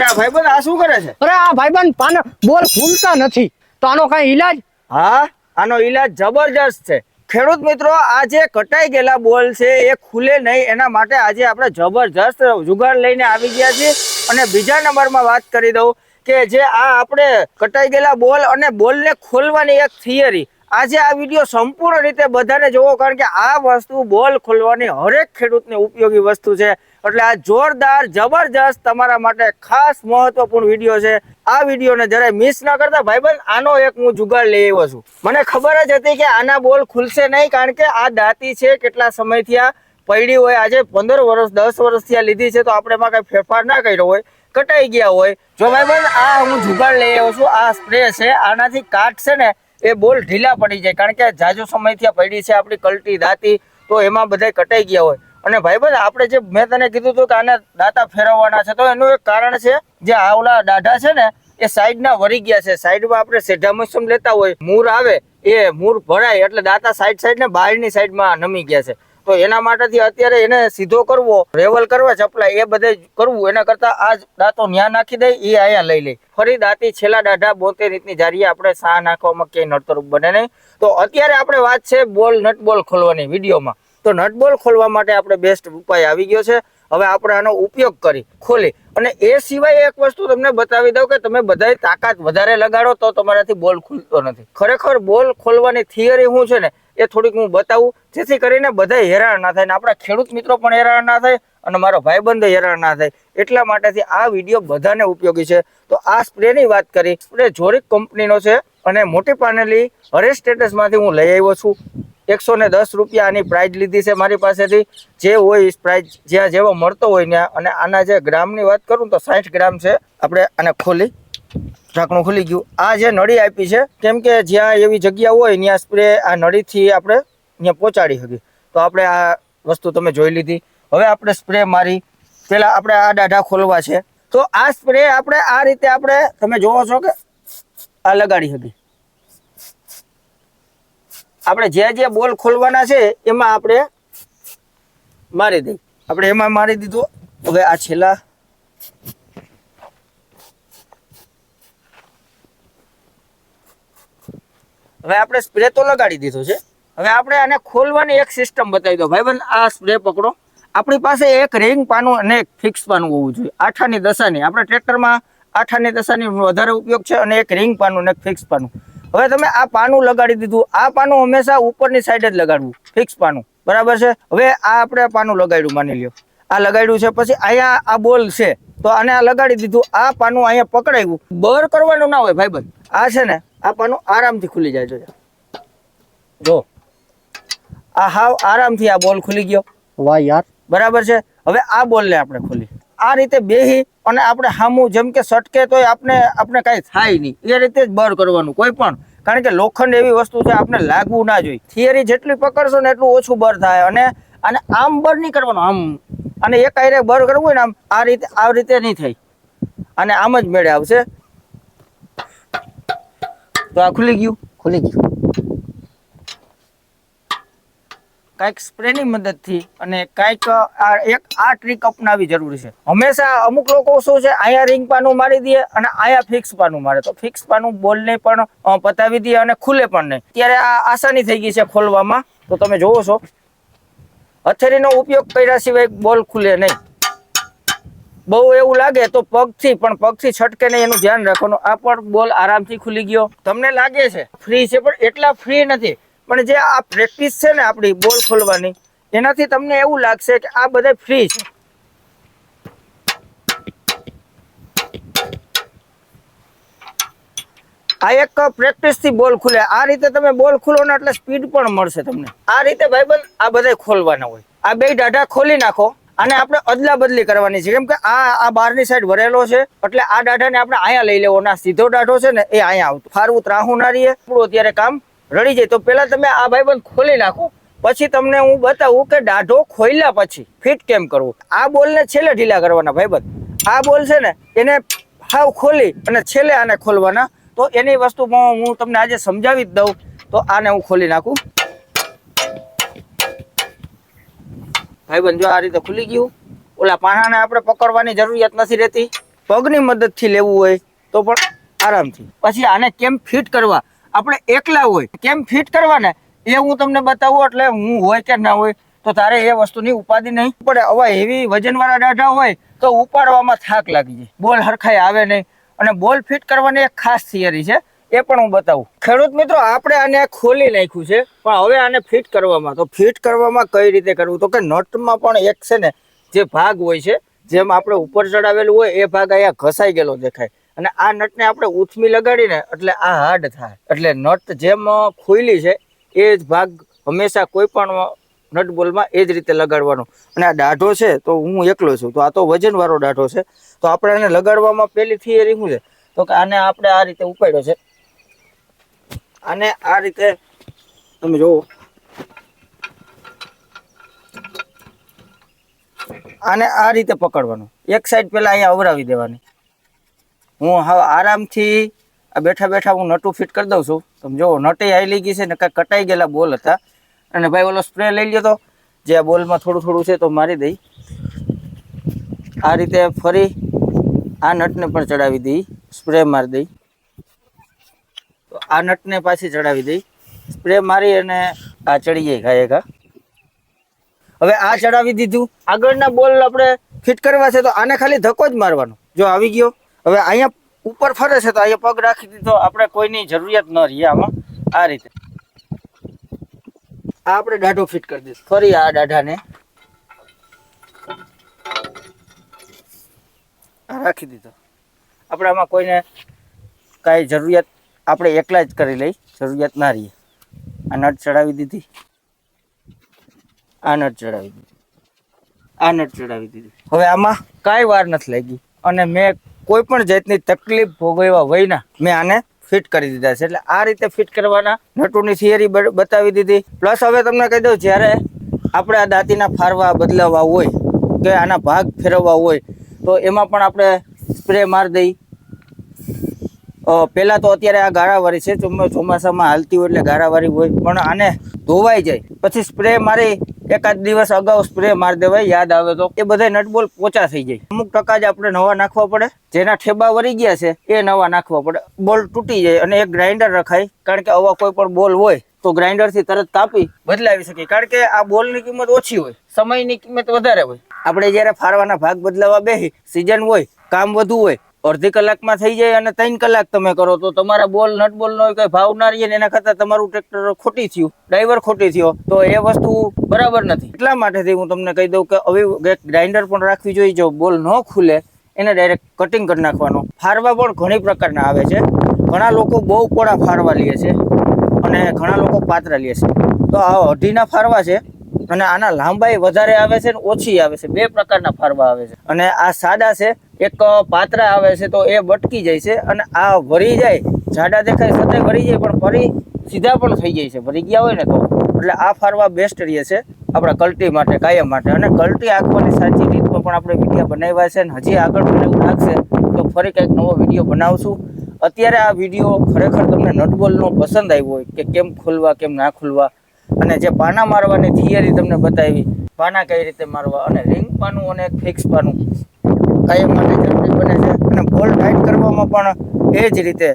અરે આ ભાઈબંધ આ શું કરે છે? અરે આ ભાઈબંધ પાન બોલ ફૂલતા નથી. તો આનો કઈ ઈલાજ? હા આનો ઈલાજ જબરજસ્ત છે. ખેડૂત મિત્રો આ જે કટાઈ ગયેલા બોલ છે એ ખુલે નહીં એના માટે આજે આપણે જબરજસ્ત જુગાડ લઈને આવી ગયા છીએ. અને બીજા નંબરમાં વાત કરી દઉં કે જે આ આપણે કટાઈ ગયેલા બોલ અને બોલને ખોલવાની એક થિયરી. આજે આ વીડિયો સંપૂર્ણ રીતે બધાને જોવો કારણ કે આ વસ્તુ બોલ ખોલવાની હરેક ખેડૂતને ઉપયોગી વસ્તુ છે. એટલે આ જોરદાર, જબરજસ્ત તમારા માટે ખાસ મહત્વપૂર્ણ વીડિયો છે. આ વિડીયોને જરાય મિસ ન કરતા, ભાઈબંધ, આનો એક હું જુગાડ લઈ આવ્યો છું. મને ખબર જ હતી કે આના બોલ ખુલશે નહીં, કારણ કે આ દાંતી છે, કેટલા સમયથી આ પડી હોય. આજે પંદર વર્ષ, દસ વર્ષથી આ લીધી છે, તો આપણે એમાં કંઈ ફેરફાર ના કર્યો હોય, કટાઈ ગયા હોય. જો ભાઈબંધ, આ હું જુગાડ લઈ આવ્યો છું, આ સ્પ્રે છે, આનાથી કાટ છે ને, એ બોલ ઢીલા પડી જાય, કારણ કે જાજો સમયથી આ પડી છે, આપણી કલટી દાંતી, તો એમાં બધા કટાઈ ગયા હોય. અને ભાઈબંધ આપણે જે મેં તને કીધું હતું કે આને દાંતા ફેરવવાના છે, તો એનું એક કારણ છે, જે આવલા દાઢા છે ને, એ સાઈડના વરી ગયા છે. સાઈડમાં આપણે સેઢા મોસમ લેતા હોય, મૂર આવે, એ મૂર ભરાય, એટલે દાંતા સાઈડ સાઈડ ને બહારની સાઈડમાં નમી ગયા છે. તો એના માટેથી અત્યારે એને સીધો કરવો, રેવલ કરવા, ચપલા એ બધે કરવું, એના કરતા આ દાંતો ન્યા નાખી દે, એ અહીંયા લઈ લે. ફરી દાંતી છેલ્લા દાઢા બોતેર રીતની જારીએ આપણે સા નાખવામાં ક્યાંય નડતરૂપ બને નહીં. તો અત્યારે આપણે વાત છે બોલ નટ બોલ ખોલવાની વિડીયોમાં. તો નટબોલ ખોલવા માટે આપણે બેસ્ટ ઉપાય આવી ગયો છે. હવે આપણે આનો ઉપયોગ કરી, ખોલી. અને એ સિવાય એક વસ્તુ તમને બતાવી દઉં કે તમે બધાય તાકાત વધારે લગાડો તો તમારાથી બોલ ખુલતો નથી. ખરેખર બોલ ખોલવાની થિયરી શું છે ને, એ થોડીક હું બતાવું. જેથી કરીને બધા હેરાન ના થાય ને આપણા ખેડૂત મિત્રો પણ હેરાન ના થાય અને મારો ભાઈબંધ હેરાન ના થાય. એટલા માટેથી આ વીડિયો બધાને ઉપયોગી છે. તો આ સ્પ્રેની વાત કરી. સ્પ્રે જોરિક કંપનીનો છે અને મોટી પાનેલી હરે સ્ટેટસમાંથી હું લઈ આવ્યો છું. એકસો ને દસ રૂપિયાની પ્રાઇઝ લીધી છે મારી પાસેથી. જે હોય પ્રાઇઝ જ્યાં જેવો મળતો હોય ત્યાં. અને આના જે ગ્રામની વાત કરું તો સાઠ ગ્રામ છે. આપણે આને ખોલી, ઢાંકણું ખુલી ગયું. આ જે નળી આપી છે, કેમ કે જ્યાં એવી જગ્યા હોય ત્યાં સ્પ્રે આ નળીથી આપણે ત્યાં પહોંચાડી શકીએ. તો આપણે આ વસ્તુ તમે જોઈ લીધી. હવે આપણે સ્પ્રે મારી. પહેલાં આપણે આ દાઢા ખોલવા છે. તો આ સ્પ્રે આપણે આ રીતે આપણે તમે જોવો છો કે આ લગાડી શકીએ. આપણે જે જે બોલ ખોલવાના છે, એમાં આપણે મારી દઈ. આપણે એમાં મારી દીધું. હવે આ છેલ્લા હવે આપણે સ્પ્રે તો લગાડી દીધો છે. હવે આપણે આને ખોલવાની એક સિસ્ટમ બતાવી દો ભાઈબંધ, આ સ્પ્રે પકડો. આપણી પાસે એક રિંગ પાનું અને એક ફિક્સ પાનું હોવું જોઈએ. આઠાની દશાની. આપણે ટ્રેક્ટરમાં આઠાની દશાની વધારે ઉપયોગ છે અને એક રિંગ પાનું અને એક ફિક્સ પાનું. હવે તમે આ પાનું લગાડી દીધું. આ પાનું હંમેશા ઉપરની સાઈડ જ લગાડવું. ફિક્સ પાનું. બરાબર છે? હવે આ આપણે પાનું લગાડ્યું માની લ્યો. આ લગાડ્યું છે પછી અહીંયા આ બોલ છે. તો આને આ લગાડી દીધું. આ પાનું અહીંયા પકડાયું. બર કરવાનું ના હોય ભાઈબંધ. આ છે ને આ પાનું આરામથી ખુલી જાય જોજો. જો. આ હાવ આરામથી આ બોલ ખુલી ગયો. વાહ યાર. બરાબર છે? હવે આ બોલને આપણે ખોલી. આ રીતે બેહી અને આપણે હામું જેમ કે સટકે તોય આપણે આપણે કાંઈ થાય નહીં. એ રીતે જ બર કરવાનું કોઈ પણ. કારણ કે લોખંડ એવી વસ્તુ છે આપણે લાગવું ના જોઈએ. થિયરી જેટલી પકડશો ને એટલું ઓછું બર થાય. અને અને આમ બર નહીં કરવાનું, આમ. અને એક આયરે બર કરવું હોય ને આમ, આ રીતે આ રીતે નહીં થાય. અને આમ જ મેળે આવશે. તો આ ખુલી ગયું? ખુલી ગયું. કાંઈક સ્પ્રેની મદદથી અને કાંઈક આ એક આ ટ્રીક અપનાવી જરૂરી છે. હંમેશા અમુક લોકો શું છે અહીંયા રિંગ પાનું મારી દે અને આયા ફિક્સ પાનું મારે. તો ફિક્સ પાનું બોલને પણ પતાવી દે અને ખુલે પણ નહીં. ત્યારે આ આસાની થઈ ગઈ છે ખોલવામાં. તો તમે જોવો છો. હથેળીનો ઉપયોગ કર્યા સિવાય બોલ ખુલે નહીં. બહુ એવું લાગે તો પગથી, પણ પગથી છટકે નહીં, એનું ધ્યાન રાખવાનું. આ પણ બોલ આરામથી ખુલી ગયો. તમને લાગે છે, ફ્રી છે, પણ એટલા ફ્રી નથી. પણ જે આ પ્રેક્ટિસ છે ને આપણી બોલ ખોલવાની, એનાથી તમને એવું લાગશે કે આ બધા ફ્રી છે. આ એક પ્રેક્ટિસથી બોલ ખુલે. આ રીતે તમે બોલ ખોલો ને એટલે સ્પીડ પણ મળશે તમને. આ રીતે ભાઈબંધ આ બધા ખોલવાના હોય. આ બે દાઢા ખોલી નાખો અને આપણે અદલા બદલી કરવાની છે. કેમ કે આ આ બહારની સાઈડ વરેલો છે, એટલે આ દાઢાને આપણે અહીંયા લઈ લેવો. ના સીધો દાઢો છે ને એ અહીંયા આવતું. ફારવું ત્રાહું ના રહીએ અત્યારે કામ રડી જાય. તો પેલા તમે આ ભાઈબંધ ખોલી નાખો. પછી તમને હું બતાવું કે દાઢો ખોલ્યા પછી ફિટ કેમ કરવું? આ બોલને છેલ્લે ઢીલા કરવાના ભાઈબંધ આ બોલ છે ને, એને હાવ ખોલી અને છેલ્લે આને ખોલવાના. તો એની વસ્તુમાં હું તમને આજે સમજાવી જ દઉં. તો આને હું ખોલી નાખું. ભાઈબંધ જો આ રીતે ખુલી ગયું. ઓલા પાણાને આપણે પકડવાની જરૂરિયાત નથી રહેતી. પગની મદદથી લેવું હોય તો પણ આરામથી. પછી આને કેમ ફિટ કરવા? આપણે એકલા હોય, કેમ ફિટ કરવાના? એ હું તમને બતાવું, એટલે હું હોય કે ના હોય, તો તારે એ વસ્તુની ઉપાધિ નહીં. પડે આવા એવી વજનવાળા દાઢા હોય, તો ઉપાડવામાં થાક લાગી જાય. બોલ હરખાઈ આવે નહીં. અને બોલ ફિટ કરવાની એક ખાસ થિયરી છે, એ પણ હું બતાવું. ખેડૂત મિત્રો, આપણે આને ખોલી નાખ્યું છે, પણ હવે આને ફિટ કરવામાં, તો ફિટ કરવામાં કઈ રીતે કરવું? તો કે નટમાં પણ એક છે ને, જે ભાગ હોય છે, જેમ આપણે ઉપર ચડાવેલું હોય, એ ભાગ અહીંયા ઘસાઈ ગયેલો દેખાય. અને આ નટને આપણે ઉથમી લગાડીને એટલે આ હાર્ડ થાય. એટલે નટ જેમ ખુલી છે, એ જ ભાગ હંમેશા કોઈ પણ નટ બોલમાં એ જ રીતે લગાડવાનો. અને આ દાઢો છે, તો હું એકલો છું, તો આ તો વજનવાળો દાઢો છે. તો આપણે એને લગાડવામાં પહેલી થિયરી શું છે? તો કે આને આપણે આ રીતે ઉપાડ્યો છે. આને આ રીતે, તમે જુઓ. આને આ રીતે પકડવાનું. એક સાઈડ પહેલાં અહીંયા અવરાવી દેવાની. હું હવે આરામથી આ બેઠા બેઠા હું નટું ફિટ કરી દઉં છું. તમે જુઓ, નટી આવેલી ગઈ છે ને કાંઈ કટાઈ ગયેલા બોલ હતા. અને ભાઈ ઓલો સ્પ્રે લઈ તો, જે આ બોલમાં થોડું થોડું છે તો મારી દઈ. આ રીતે ફરી આ નટને પણ ચડાવી દઈ સ્પ્રે મારી દઈ. તો આ નટને પાછી ચડાવી દઈ સ્પ્રે મારી અને આ ચડી જાય ઘાયે ઘા હવે આ ચડાવી દીધું. આગળના બોલ આપણે ફિટ કરવા છે તો આને ખાલી ધક્કો જ મારવાનો. જો આવી ગયો. હવે અહીંયા ઉપર ફરે છે તો અહીંયા પગ રાખી દીધો. આપણે કોઈની જરૂરિયાત ન રહીએ આમાં. આ રીતે. આ આપણે દાઢો ફિટ કરી દઈશું. ફરી આ દાઢાને. રાખી દીધો. આપણે આમાં કોઈને કાંઈ જરૂરિયાત, આપણે એકલા જ કરી લઈ. જરૂરિયાત ના રહીએ આ નટ ચડાવી દીધી. આ નટ ચડાવી દીધી. આ નટ ચડાવી દીધી. હવે આમાં કાંઈ વાર નથી લાગી. અને મેં કોઈ પણ જાતની તકલીફ ભોગવ્યા વયના મેં આને ફિટ કરી દીધા છે. એટલે આ રીતે ફિટ કરવાના નટુની થિયરી બતાવી દીધી. પ્લસ હવે તમને કહી દઉં, જ્યારે આપણે આ દાંતીના ફારવા બદલાવવા હોય, કે આના ભાગ ફેરવવા હોય, તો એમાં પણ આપણે સ્પ્રે મારી દઈ. પહેલાં તો અત્યારે આ ગાળાવાળી છે, ચોમ- ચોમાસામાં હાલતી હોય એટલે ગાળાવાળી હોય, પણ આને ધોવાઈ જાય. પછી સ્પ્રે મારી એકાદ દિવસ અગાઉ સ્પ્રે મારી દેવાય, યાદ આવે તો. એ બધા નટબોલ પોચા થઈ જાય. અમુક ટકા જ આપણે નવા નાખવા પડે. જેના ઠેબા વરી ગયા છે, એ નવા નાખવા પડે. બોલ તૂટી જાય અને એક ગ્રાઇન્ડર રખાય. કારણ કે આવા કોઈ પણ બોલ હોય, તો ગ્રાઇન્ડરથી તરત તાપી બદલાવી શકીએ કારણ કે આ બોલની કિંમત ઓછી હોય. સમયની કિંમત વધારે હોય. આપણે જ્યારે ફારવાના ભાગ બદલાવા બેસી સિઝન હોય, કામ વધુ હોય અડધી કલાકમાં થઈ જાય અને ત્રણ કલાક તમે કરો તો તમારા બોલ, નટ બોલ નો કઈ ભાવ ના રહીએ એના કરતા તમારું ટ્રેક્ટર ખોટી થયું ડ્રાઈવર ખોટી થયો, તો એ વસ્તુ બરાબર નથી. એટલા માટેથી હું તમને કહી દઉં કે હવે ગ્રાઇન્ડર પણ રાખવી જોઈએ. જો બોલ ન ખુલે, એને ડાયરેક્ટ કટિંગ કરી નાખવાનો. ફારવા પણ ઘણી પ્રકારના આવે છે. ઘણા લોકો બહુ પોળા ફારવા લે છે અને ઘણા લોકો પાતરા લે છે. તો આ અઢીના ફારવા છે. અને આના લાંબાઈ વધારે આવે છે ને ઓછી આવે છે. બે પ્રકારના ફારવા આવે છે. અને આ સાદા છે, એક પાતરા આવે છે તો એ બટકી જાય છે અને આ વરી જાય, જાડા દેખાય છતાંય વરી જાય, પણ ફરી સીધા પણ થઈ જાય છે. ભરી ગયા હોય ને તો. એટલે આ ફારવા બેસ્ટ રહે છે આપણા કલ્ટી માટે, કાયમ માટે. અને કલ્ટી આંકવાની સાચી રીતમાં પણ આપણે વીડિયો બનાવ્યા છે અને હજી આગળ પણ એવું લાગશે તો ફરી કંઈક નવો વીડિયો બનાવશું. અત્યારે આ વીડિયો ખરેખર તમને નટબોલનો પસંદ આવ્યો હોય કે કેમ ખોલવા, કેમ ના ખોલવા અને જે પાના મારવાની થિયરી તમને બતાવી પાના કઈ રીતે મારવા અને રિંગ પાનું અને ફિક્સ પાનું. કાયમ માટે જરૂરી બને છે. અને બોલ ટાઈટ કરવામાં પણ એ જ રીતે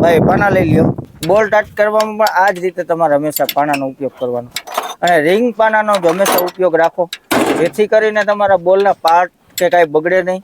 ભાઈ પાના લઈ લ્યો. બોલ ટાઈટ કરવામાં પણ આ જ રીતે તમારે હંમેશા પાનાનો ઉપયોગ કરવાનો. અને રિંગ પાનાનો જ હંમેશા ઉપયોગ રાખો. જેથી કરીને તમારા બોલના પાર્ટ કે કાંઈ બગડે નહીં.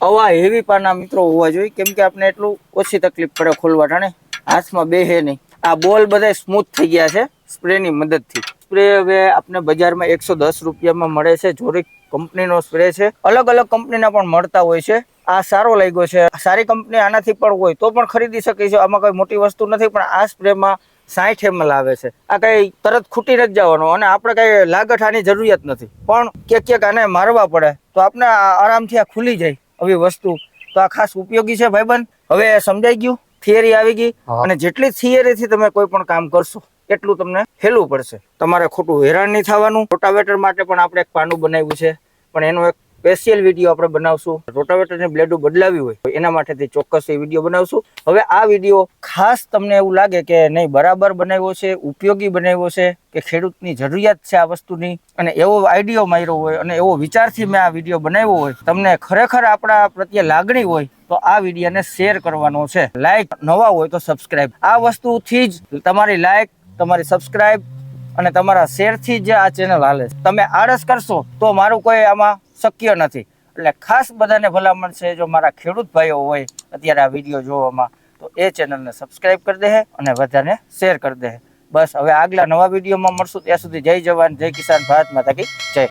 આવા હેવી પાના મિત્રો હોવા જોઈએ. કેમ કે આપણે એટલું ઓછી તકલીફ પડે ખોલવા ટાણે હાથમાં બેહે નહીં. આ બોલ બધા સ્મૂથ થઈ ગયા છે સ્પ્રેની મદદથી. સ્પ્રે હવે આપણે બજારમાં એકસો દસ રૂપિયામાં મળે છે, જોરિક કંપનીનો સ્પ્રે છે. અલગ અલગ કંપનીના પણ મળતા હોય છે. આ સારો લાગ્યો છે. સારી કંપની આનાથી પણ હોય, તો પણ ખરીદી શકે છે આમાં કોઈ મોટી વસ્તુ નથી, પણ આ સ્પ્રેમાં સાઠ એમએલ આવે છે. આ કઈ તરત ખૂટી નથી જવાનો અને આપણે કઈ લાગઠ આની જરૂરિયાત નથી. પણ ક્યાંક ક્યાંક આને મારવા પડે, તો આપણે આરામથી આ ખુલી જાય આવી વસ્તુ. તો આ ખાસ ઉપયોગી છે ભાઈબંધ? હવે સમજાઈ ગયું? થિયરી આવી ગઈ અને જેટલી થિયરી થી તમે કોઈ પણ કામ કરશો એટલું તમને હેલું પડશે. તમારે ખોટું હેરાન નહીં થવાનું. રોટાવેટર માટે પણ આપણે એક પાનું બનાવ્યું છે. પણ એનો એક સ્પેશિયલ વીડિયો આપણે બનાવશું. રોટાવેટરની બ્લેડો બદલાવી હોય એના માટેથી ચોક્કસ એ વીડિયો બનાવશું. હવે આ વીડિયો ખાસ તમને એવું લાગે કે નહીં, બરાબર બનાવ્યો છે, ઉપયોગી બનાવ્યો છે, કે ખેડૂતની જરૂરિયાત છે આ વસ્તુની? અને એવો આઈડિયો માર્યો હોય અને એવો વિચારથી મેં આ વીડિયો બનાવ્યો હોય, તમને ખરેખર આપણા પ્રત્યે લાગણી હોય, તો આ વિડીયોને શેર કરવાનો છે. લાઈક નવા હોય તો સબસ્ક્રાઇબ આ વસ્તુથી જ તમારી લાઈક તમારી સબસ્ક્રાઇબ અને તમારા શેરથી જ આ ચેનલ હાલે તમે આળસ કરશો તો મારું કોઈ આમાં શક્ય નથી. એટલે ખાસ બધાને ભલામણ છે, જો મારા ખેડૂત ભાઈઓ હોય, અત્યારે આ વીડિયો જોવામાં, તો એ ચેનલને સબસ્ક્રાઈબ કરી દે અને બધાને શેર કરી દે બસ, હવે આગલા નવા વિડીયોમાં મળશું. ત્યાં સુધી જય જવાન, જય કિસાન, ભારત માતા કી જય.